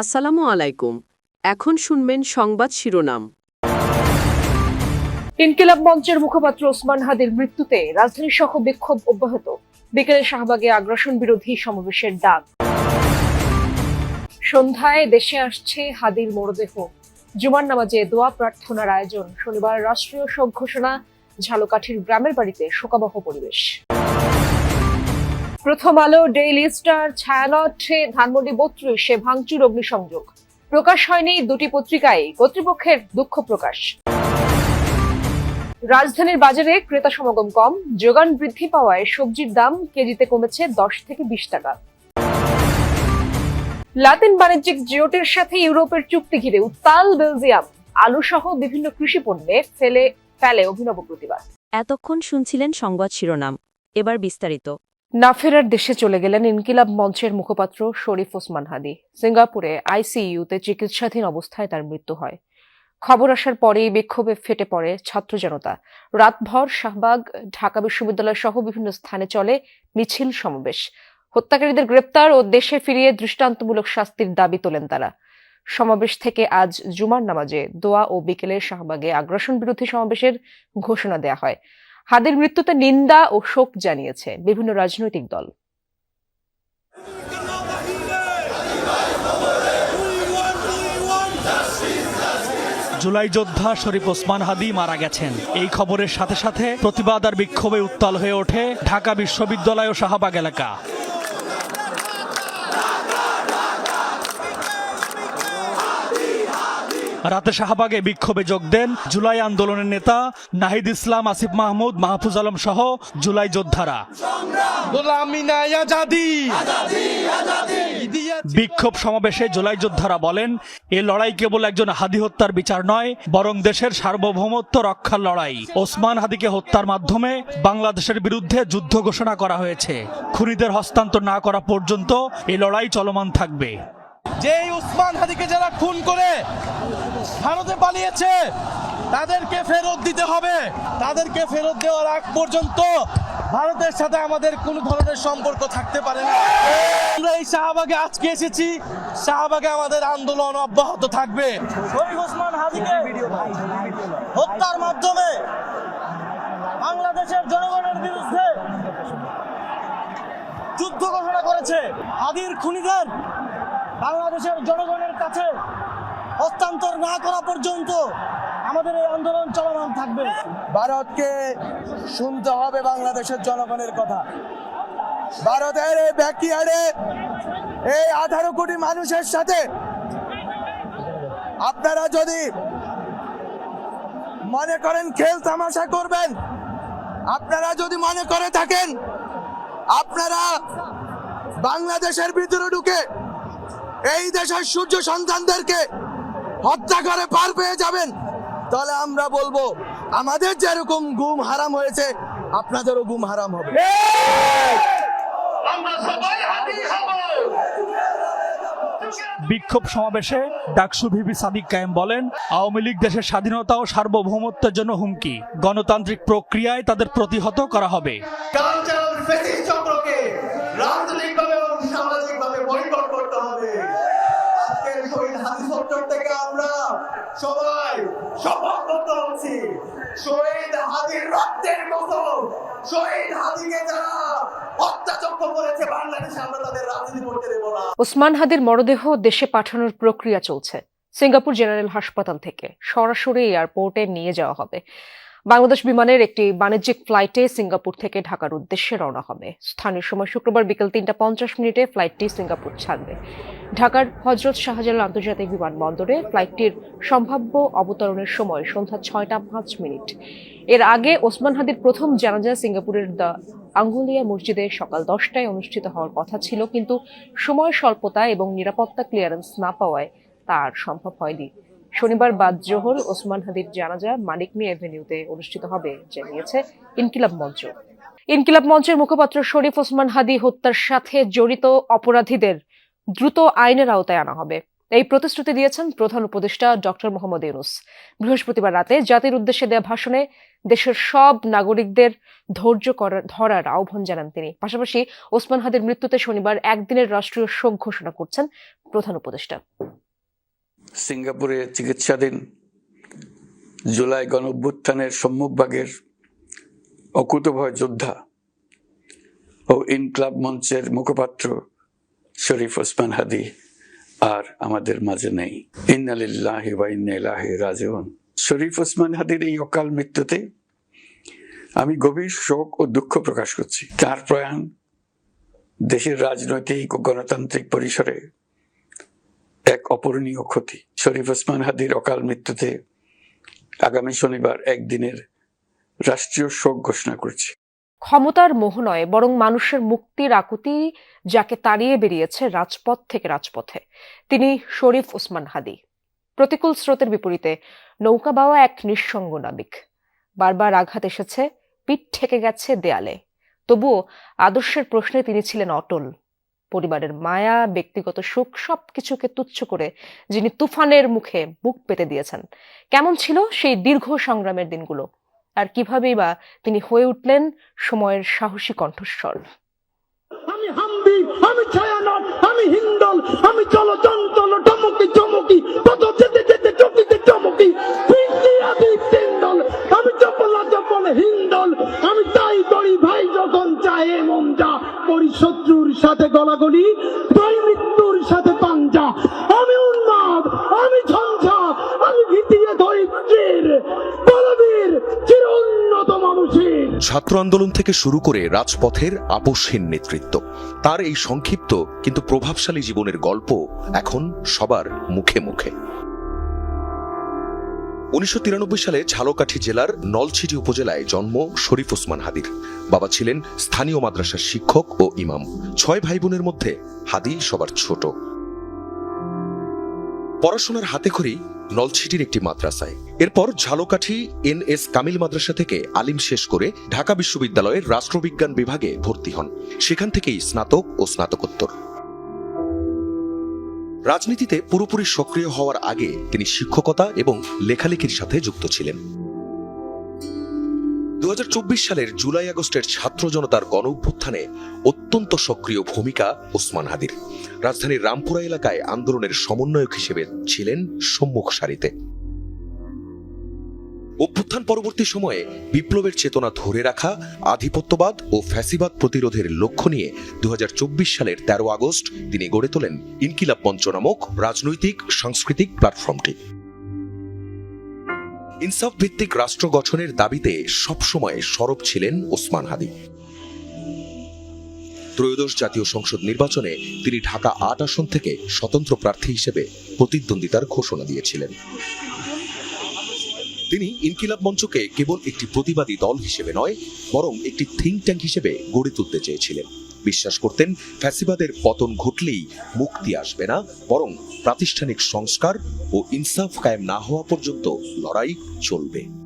আসসালামু আলাইকুম। এখন শুনবেন সংবাদ শিরোনাম। ইনকিলাব মঞ্চের মুখপাত্র ওসমান হাদির মৃত্যুতে রাজধানী সহ বিক্ষোভ অব্যাহত। বিকেলে শাহবাগে আগ্রাসন বিরোধী সমাবেশের ডাক। সন্ধ্যায় দেশে আসছে হাদির মরদেহ। জুমার নামাজে দোয়া প্রার্থনার আয়োজন। শনিবার রাষ্ট্রীয় শোক ঘোষণা, ঝালকাঠির গ্রামের বাড়িতে শোকাবহ পরিবেশ। প্রথম আলো ডেইলি স্টার ছায়ানটে ধানমন্ডি বত্রিশে, ভাঙচুর, অগ্নিসংযোগ। প্রকাশ হয়নি দুটি পত্রিকায়, কর্তৃপক্ষের দুঃখ প্রকাশ। রাজধানীর বাজারে ক্রেতা সমাগম কম, যোগান বৃদ্ধি পাওয়ায় সবজির দাম কেজিতে কমেছে দশ থেকে বিশ টাকা। লাতিন বাণিজ্যিক জিওটের সাথে ইউরোপের চুক্তি ঘিরে উত্তাল বেলজিয়াম। আলু সহ বিভিন্ন কৃষি পণ্যে ফেলে ফেলে অভিনব প্রতিবাদ। এতক্ষণ শুনছিলেন সংবাদ শিরোনাম। এবার বিস্তারিত। না ফেরার দেশে চলে গেলেন ইনকিলাব মঞ্চের মুখপাত্র শরীফ ওসমান হাদি। সিঙ্গাপুরে আইসিইউতে চিকিৎসাধীন অবস্থায় তার মৃত্যু হয়। খবর আসার পরেই বিক্ষোভে ফেটে পড়ে ছাত্র জনতা। রাতভর শাহবাগ, ঢাকা বিশ্ববিদ্যালয় সহ বিভিন্ন স্থানে চলে মিছিল সমাবেশ। হত্যাকারীদের গ্রেপ্তার ও দেশে ফিরিয়ে দৃষ্টান্তমূলক শাস্তির দাবি তোলেন তারা। সমাবেশ থেকে আজ জুমার নামাজে দোয়া ও বিকেলে শাহবাগে আগ্রাসন বিরোধী সমাবেশের ঘোষণা দেয়া হয়। হাদির মৃত্যুতে নিন্দা ও শোক জানিয়েছে বিভিন্ন রাজনৈতিক দল। জুলাই যোদ্ধা শরীফ ওসমান হাদি মারা গেছেন। এই খবরের সাথে সাথে প্রতিবাদ আর বিক্ষোভে উত্তাল হয়ে ওঠে ঢাকা বিশ্ববিদ্যালয় ও শাহবাগ এলাকা। রাতে শাহবাগে বিক্ষোভে যোগ দেন জুলাই আন্দোলনের নেতা নাহিদ ইসলাম আসিফ মাহমুদ মাহফুজ আলম সহ জুলাই যোদ্ধারা। গোলামি বিক্ষোভ সমাবেশে জুলাই যোদ্ধারা বলেন এ লড়াই কেবল একজন হাদি হত্যার বিচার নয় বরং দেশের সার্বভৌমত্ব রক্ষার লড়াই। ওসমান হাদিকে হত্যার মাধ্যমে বাংলাদেশের বিরুদ্ধে যুদ্ধ ঘোষণা করা হয়েছে। খুনিদের হস্তান্তর না করা পর্যন্ত এই লড়াই চলমান থাকবে। যেই উসমান হাদিকে যারা খুন করে ভারতে পালিয়েছে, তাদেরকে ফেরত দিতে হবে। তাদেরকে ফেরত দেওয়ার আগ পর্যন্ত ভারতের সাথে আমাদের কোনো ধরনের সম্পর্ক থাকতে পারে না। আমরা এই শাহবাগে আজকে এসেছি। শাহবাগে আমাদের আন্দোলন অব্যাহত থাকবে। ওসমান হাদিকে হত্যার মাধ্যমে বাংলাদেশের জনগণের বিরুদ্ধে যুদ্ধ ঘোষণা করেছে। হাদির খুনিদের বাংলাদেশের জনগণের কাছে হস্তান্তর না করা পর্যন্ত আমাদের এই আন্দোলন চলমান থাকবে। ভারতকে শুনতে হবে বাংলাদেশের জনগণের কথা। ভারতের এই ব্যাকিয়ার্ডে এই আঠারো কোটি মানুষের সাথে আপনারা যদি মনে করেন খেল তামাশা করবেন, আপনারা যদি মনে করে থাকেন, আপনারা বাংলাদেশের ভিতরে ঢুকে এই দেশের সূর্য সন্তানদেরকে হত্যা করে পার পেয়ে যাবেন। তাহলে আমরা বলব আমাদের যেরকম গুম হারাম হয়েছে আপনাদেরও গুম হারাম হবে। বিক্ষোভ সমাবেশে ডাকসু ভিবি সাদিক কায়েম বলেন আওয়ামী লীগ দেশের স্বাধীনতা ও সার্বভৌমত্বের জন্য হুমকি। গণতান্ত্রিক প্রক্রিয়ায় তাদের প্রতিহত করা হবে। কালচারাল ফেসিস চক্রকে রাজনৈতিকভাবে সবাই শহীদ হাদির রক্তের মতো। শহীদ হাদিকে যারা ওসমান হাদির মরদেহ দেশে পাঠানোর প্রক্রিয়া চলছে। সিঙ্গাপুর জেনারেল হাসপাতাল থেকে সরাসরি এয়ারপোর্টে নিয়ে যাওয়া হবে। বাংলাদেশ বিমানের একটি বাণিজ্যিক ফ্লাইটে সিঙ্গাপুর থেকে ঢাকার উদ্দেশ্যে রওনা হবে। স্থানীয় সময় শুক্রবার বিকেল তিনটা পঞ্চাশ মিনিটে ফ্লাইটটি সিঙ্গাপুর ছাড়বে। ঢাকার হজরত শাহজালাল আন্তর্জাতিক বিমানবন্দরে ফ্লাইটটির সম্ভাব্য অবতরণের সময় সন্ধ্যা ছয়টা পাঁচ মিনিট। এর আগে ওসমান হাদির প্রথম জানাজা সিঙ্গাপুরের দ্য আঙ্গুলিয়া মসজিদে সকাল দশটায় অনুষ্ঠিত হওয়ার কথা ছিল, কিন্তু সময় স্বল্পতা এবং নিরাপত্তা ক্লিয়ারেন্স না পাওয়ায় তা আর সম্ভব হয়নি। শনিবার বাদ জোহর ওসমান হাদির জানাজা মানিক মি অ্যাভিনিউতে অনুষ্ঠিত হবে, জানিয়েছে ইনকিলাব মঞ্চ। ইনকিলাব মঞ্চের মুখপাত্র শরীফ ওসমান হাদি হত্যার সাথে জড়িত অপরাধীদের দ্রুত আইনের আওতায় আনা হবে। এই প্রতিশ্রুতি দিয়েছেন প্রধান উপদেষ্টা ডক্টর মোহাম্মদ ইউনুস। বৃহস্পতিবার রাতে জাতির উদ্দেশ্যে দেয়া ভাষণে দেশের সব নাগরিকদের ধৈর্য ধরার আহ্বান জানান তিনি। পাশাপাশি ওসমান হাদির মৃত্যুতে শনিবার একদিনের রাষ্ট্রীয় শোক ঘোষণা করছেন প্রধান উপদেষ্টা। সিঙ্গাপুরে চিকিৎসাধীন জুলাই গণ অভ্যুত্থানের সম্মুখভাগের অকুতভয় যোদ্ধা ও ইনক্লাব মঞ্চের মুখপাত্র শরীফ ওসমান হাদি আর আমাদের মাঝে নেই। ইন্নালিল্লাহি ওয়া ইন্না ইলাইহি রাজিউন। শরীফ ওসমান হাদির এই অকাল মৃত্যুতে আমি গভীর শোক ও দুঃখ প্রকাশ করছি। তার প্রয়াণ দেশের রাজনৈতিক ও গণতান্ত্রিক পরিসরে এক অপূরণীয় ক্ষতি। শরীফ ওসমান হাদির অকাল মৃত্যুতে আগামী শনিবার একদিনের রাষ্ট্রীয় শোক ঘোষণা করছি। ক্ষমতার মোহ নয়, বরং মানুষের মুক্তির আকুতি যাকে তাড়িয়ে বেরিয়েছে রাজপথ থেকে রাজপথে। তিনি শরীফ ওসমান হাদি। প্রতিকূল স্রোতের বিপরীতে নৌকা বাওয়া এক নিঃসঙ্গ নাবিক। বারবার আঘাত এসেছে, পিঠ ঠেকে গেছে দেয়ালে। তবুও আদর্শের প্রশ্নে তিনি ছিলেন অটল। পরিবারের মায়া, ব্যক্তিগত সুখ সব কিছুকে তুচ্ছ করে যিনি তুফানের মুখে বুক পেতে দিয়েছেন। কেমন ছিল সেই দীর্ঘ সংগ্রামের দিনগুলো? আর কিভাবেই বা তিনি হয়ে উঠলেন সময়ের সাহসী কণ্ঠস্বর? আমি হাম্বি, আমি ছায়ানট, আমি হিন্দল, আমি চলচঞ্চল। ছাত্র আন্দোলন থেকে শুরু করে রাজপথের আপোষহীন নেতৃত্ব। তার এই সংক্ষিপ্ত কিন্তু প্রভাবশালী জীবনের গল্প এখন সবার মুখে মুখে। উনিশশো তিরানব্বই সালে ঝালকাঠি জেলার নলছিটি উপজেলায় জন্ম শরীফ ওসমান হাদির। বাবা ছিলেন স্থানীয় মাদ্রাসার শিক্ষক ও ইমাম। ছয় ভাই বোনের মধ্যে হাদি সবার ছোট। পড়াশোনার হাতে খড়ি নলছিটির একটি মাদ্রাসায়। এরপর ঝালকাঠি এন এস কামিল মাদ্রাসা থেকে আলিম শেষ করে ঢাকা বিশ্ববিদ্যালয়ের রাষ্ট্রবিজ্ঞান বিভাগে ভর্তি হন। সেখান থেকেই স্নাতক ও স্নাতকোত্তর। রাজনীতিতে পুরোপুরি সক্রিয় হওয়ার আগে তিনি শিক্ষকতা এবং লেখালেখির সাথে যুক্ত ছিলেন। দু হাজার চব্বিশ সালের জুলাই আগস্টের ছাত্র জনতার গণ অভ্যুত্থানে অত্যন্ত সক্রিয় ভূমিকা ওসমান হাদির। রাজধানীর রামপুরা এলাকায় আন্দোলনের সমন্বয়ক হিসেবে ছিলেন সম্মুখ সারিতে। অভ্যুত্থান পরবর্তী সময়ে বিপ্লবের চেতনা ধরে রাখা, আধিপত্যবাদ ও ফ্যাসিবাদ প্রতিরোধের লক্ষ্য নিয়ে দু হাজার চব্বিশ সালের তেরো আগস্ট তিনি গড়ে তোলেন ইনকিলাব মঞ্চ নামক রাজনৈতিক, সাংস্কৃতিক প্ল্যাটফর্মটি। ইনসাফ ভিত্তিক রাষ্ট্র গঠনের দাবিতে সবসময় সরব ছিলেন ওসমান হাদি। ত্রয়োদশ জাতীয় সংসদ নির্বাচনে তিনি ঢাকা আট আসন থেকে স্বতন্ত্র প্রার্থী হিসেবে প্রতিদ্বন্দ্বিতার ঘোষণা দিয়েছিলেন। তিনি ইনকিলাব মঞ্চকে কেবল একটি প্রতিবাদী দল হিসেবে নয়, বরং একটি থিঙ্ক ট্যাঙ্ক হিসেবে গড়ে তুলতে চেয়েছিলেন। বিশ্বাস করতেন, ফ্যাসিবাদের পতন ঘটলেই মুক্তি আসবে না, বরং প্রাতিষ্ঠানিক সংস্কার ও ইনসাফ কায়েম না হওয়া পর্যন্ত লড়াই চলবে।